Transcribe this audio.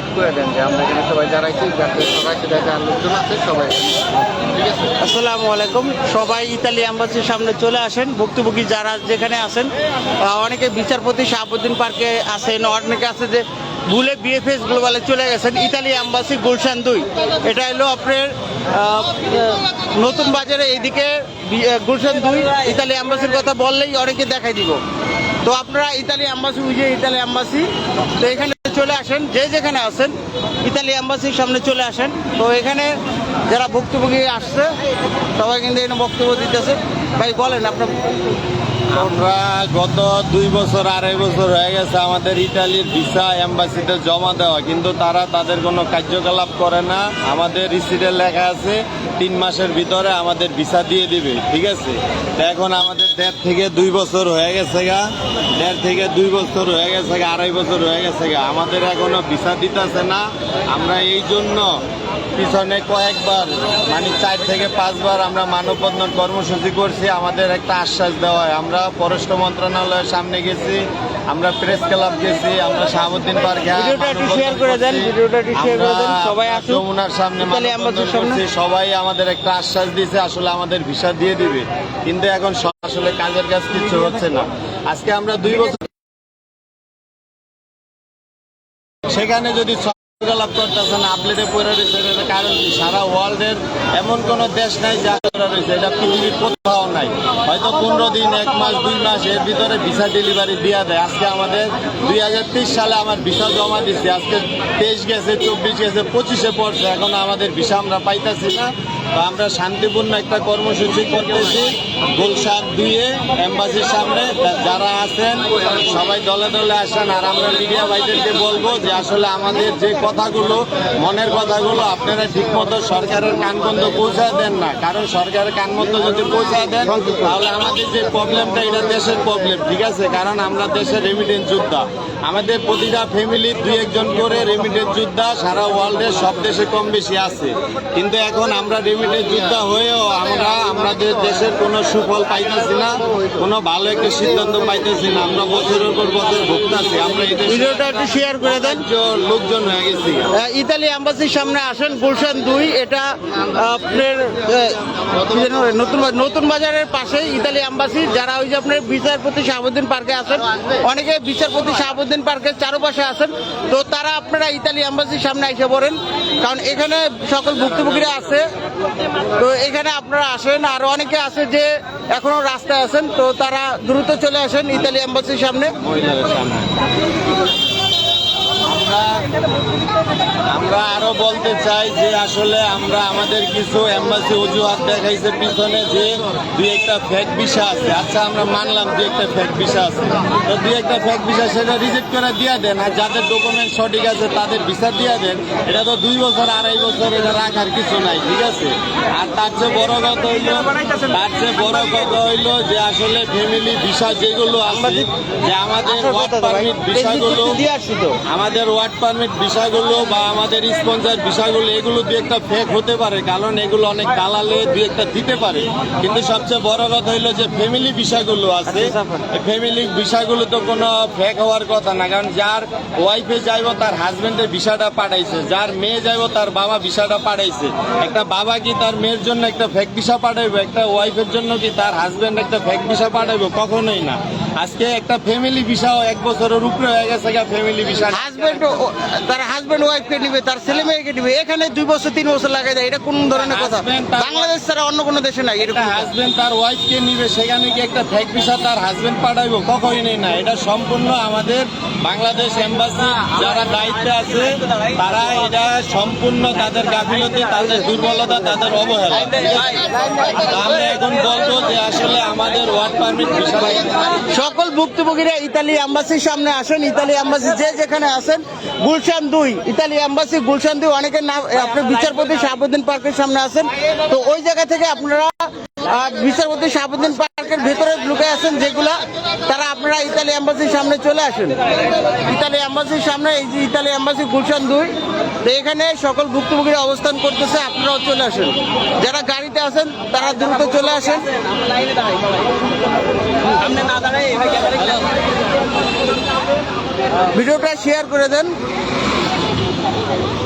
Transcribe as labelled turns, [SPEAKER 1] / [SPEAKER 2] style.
[SPEAKER 1] একটু করে দেন যে আমরা এখানে সবাই দাঁড়াইছি যাতে সবাই সেটা যার লোকজন আছে, সবাই। ঠিক আছে?
[SPEAKER 2] আসসালামু আলাইকুম। সবাই ইতালি অ্যাম্বাসির সামনে চলে আসেন। ভুক্তভোগী যারা যেখানে আছেন অনেকে বিচারপতি শাহাবুদ্দিন পার্কে আছেন, অনেকে আছে যে ভুলে বিএফএস গ্লোবালে চলে গেছেন। ইতালি অ্যাম্বাসি গুলশান দুই। এটা হলো আপনার নতুন বাজারে এইদিকে গুলশান দুই, ইতালি অ্যাম্বাসির কথা বললেই অনেকে দেখাই দিব। তো আপনারা ইতালি অ্যাম্বাসি বুঝে ইতালি অ্যাম্বাসি তো এখানে চলে আসেন, যে যেখানে আছেন, ইতালি অ্যাম্বাসির সামনে চলে আসেন। তো এখানে যারা ভুক্তভোগী আসছে, সবাই কিন্তু এখানে বক্তব্য দিতেছে। ভাই, বলেন আপনার
[SPEAKER 3] আমরা গত দুই বছর, আড়াই বছর হয়ে গেছে আমাদের ইতালির ভিসা এম্বাসিতে জমা দেওয়া, কিন্তু তারা তাদের কোনো কার্যকলাপ করে না। আমাদের রিসিটে লেখা আছে, তিন মাসের ভিতরে আমাদের ভিসা দিয়ে দিবে, ঠিক আছে? এখন আমাদের দেড় থেকে দুই বছর হয়ে গেছে গা, দেড় থেকে দুই বছর হয়ে গেছে গা, আড়াই বছর হয়ে গেছে গা। আমাদের এখনও ভিসা দিতেছে না। আমরা এই জন্য পিছনে কয়েকবার মানে চার থেকে পাঁচবার আমরা মানববন্ধন কর্মসূচি করছি। আমাদের একটা আশ্বাস দেওয়া হয়। আমরা পররাষ্ট্র মন্ত্রণালয়ের সামনে গেছি আমরা প্রেস ক্লাব গেছি আমরা শাহাবুদ্দিন পার্কে যমুনার সামনে সবাই আমাদের একটা আশ্বাস দিয়েছে আসলে আমাদের ভিসা দিয়ে দিবে। কিন্তু এখন আসলে কাজের কাজ কিছু হচ্ছে না। আজকে আমরা দুই বছর সেখানে যদি লাভ করতেছে না আপলেটে পড়ে রয়েছে কারণ সারা ওয়ার্ল্ডের এমন কোন দেশ নাই যা রয়েছে, এটা পৃথিবীর কোথাও নাই। হয়তো পনেরো দিন, এক মাস, দুই মাস এর ভিতরে ভিসা ডেলিভারি দেওয়া দেয়। আজকে আমাদের দুই হাজার তেইশ সালে আমার ভিসা জমা দিচ্ছে আজকে তেইশ গেছে, চব্বিশ গেছে, পঁচিশে পড়ছে, এখন আমাদের ভিসা আমরা পাইতেছি না। আমরা শান্তিপূর্ণ একটা কর্মসূচি করতেছি। গুলশান দুইয়ে, এম্বাসির সামনে যারা আছেন, সবাই দলে দলে আসেন। আর আমরা মিডিয়া ভাইদেরকে বলব যে আসলে আমাদের যে কথাগুলো, মনের কথাগুলো আপনারা ঠিকমতো সরকারের কান পর্যন্ত পৌঁছায় দেন না। কারণ সরকারের কান পর্যন্ত যদি পৌঁছায় দেন, তাহলে আমাদের যে প্রবলেমটা এটা দেশের প্রবলেম ঠিক আছে? কারণ আমরা দেশের রেমিটেন্স যোদ্ধা। আমাদের প্রতিটা ফ্যামিলির দুই একজন করে রেমিটেন্স যোদ্ধা সারা ওয়ার্ল্ডের সব দেশে কম বেশি আছে। কিন্তু এখন আমরা রেমিটেন্স যোদ্ধা হয়েও আমরা আমাদের দেশের কোনো সুফল পাইতেছি না কোনো ভালো একটা সিদ্ধান্ত পাইতেছি না। আমরা বছরের পর বছর ভুগতাছি। আমরা
[SPEAKER 2] ভিডিওটা একটু শেয়ার করে দেন।
[SPEAKER 3] লোকজন হয়ে গেছি।
[SPEAKER 2] ইতালি অ্যাম্বাসির সামনে আসেন গুলশান দুই। এটা আপনার নতুন নতুন বাজারের পাশে ইতালি অ্যাম্বাসি যারা ওই যে আপনার বিচারপতি শাহাবুদ্দিন পার্কে আসেন অনেকে বিচারপতি শাহাবুদ্দিন পার্কের চারপাশে আছেন। তো তারা আপনারা ইতালি অ্যাম্বাসির সামনে এসে পড়েন। কারণ এখানে সকল ভুক্তভোগীরা আছে। তো এখানে আপনারা আসেন। আর অনেকে আছে যে এখনও রাস্তায় আছেন। তো তারা দ্রুত চলে আসেন ইতালি অ্যাম্বাসির সামনে
[SPEAKER 3] মহিলাদের সামনে আমরা আমরা আরও বলতে চাই যে আসলে আমরা আমাদের কিছু এম্বাসি অজুহাত দেখাইছে পিছনে যে দুই একটা ফেক ভিসা আছে। আচ্ছা আমরা মানলাম দুই একটা ফেক ভিসা আছে। তো দুই একটা ফেক ভিসা সেটা রিজেক্ট করে দিয়ে দেন আর যাদের ডকুমেন্ট সঠিক আছে তাদের ভিসা দিয়ে দেন। এটা তো দুই বছর আড়াই বছর এটা রাখার কিছু নাই ঠিক আছে? আর তার চেয়ে বড় কথা হইল তার চেয়ে বড় কথা হইল যে আসলে ফ্যামিলি ভিসা যেগুলো আছে যে আমাদের ওয়ার্ড পারমিট ভিসাগুলো আমাদের ওয়ার্ড পারমিট বিষয়গুলো বা আমাদের স্পন্সার বিষয়গুলো এগুলো দু একটা ফেক হতে পারে কারণ এগুলো অনেক দালালে দু একটা দিতে পারে। কিন্তু সবচেয়ে বড় কথা হইল যে ফ্যামিলি বিষয়গুলো আছে ফ্যামিলি বিষয়গুলো তো কোনো ফেক হওয়ার কথা না কারণ যার ওয়াইফে যাইব তার হাজবেন্ডের বিষয়টা পাঠাইছে। যার মেয়ে যাইব তার বাবা বিষয়টা পাঠাইছে। একটা বাবা কি তার মেয়ের জন্য একটা ফেক বিষয় পাঠাইবো একটা ওয়াইফের জন্য কি তার হাজবেন্ড একটা ফেক বিষয় পাঠাইবো? কখনোই না। আজকে একটা ফ্যামিলি বিষয় এক বছরের উপরে হয়ে গেছে ফ্যামিলি বিষয়
[SPEAKER 2] হাজবেন্ড তার হাজবেন্ড ওয়াইফকে নিবে তার ছেলে মেয়েকে নিবে এখানে দুই বছর তিন বছর লাগাই দেয় এটা কোন ধরনের কথা? বাংলাদেশ ছাড়া অন্য কোনো দেশে নাই এরকম
[SPEAKER 3] হাজবেন্ড তার ওয়াইফকে নিবে সেখানে কি একটা ফেক ভিসা তার হাজবেন্ড পাঠাইবো কখনই না এটা সম্পূর্ণ আমাদের বাংলাদেশ এম্বাসি যারা দায়িত্বে আছে তারা এটা সম্পূর্ণ তাদের গাফিলতি তাদের দুর্বলতা তাদের অবহেলা। আমরা এখন বলব যে আসলে আমাদের ওয়ার্ক পারমিট ভিসা
[SPEAKER 2] সকল ভুক্তভোগীরা ইতালি অ্যাম্বাসির সামনে আসেন। ইতালি অ্যাম্বাসি যে যেখানে আসেন গুলশান দুই। ইতালি অ্যাম্বাসি গুলশান দুই, অনেকের নাম আপনার বিচারপতি শাহাবুদ্দিন পার্কের সামনে আসেন তো ওই জায়গা থেকে আপনারা বিচারপতি শাহাবুদ্দিন পার্কের ভেতরে ঢুকে আছেন যেগুলা তারা আপনারা ইতালি অ্যাম্বাসির সামনে চলে আসেন। ইতালি অ্যাম্বাসির সামনে, এই যে ইতালি অ্যাম্বাসি গুলশান দুই, তো এখানে সকল ভুক্তভোগীরা অবস্থান করতেছে, আপনারাও চলে আসেন। যারা গাড়িতে আছেন, তারা দ্রুত চলে আসেন। ভিডিওটা শেয়ার করে দেন।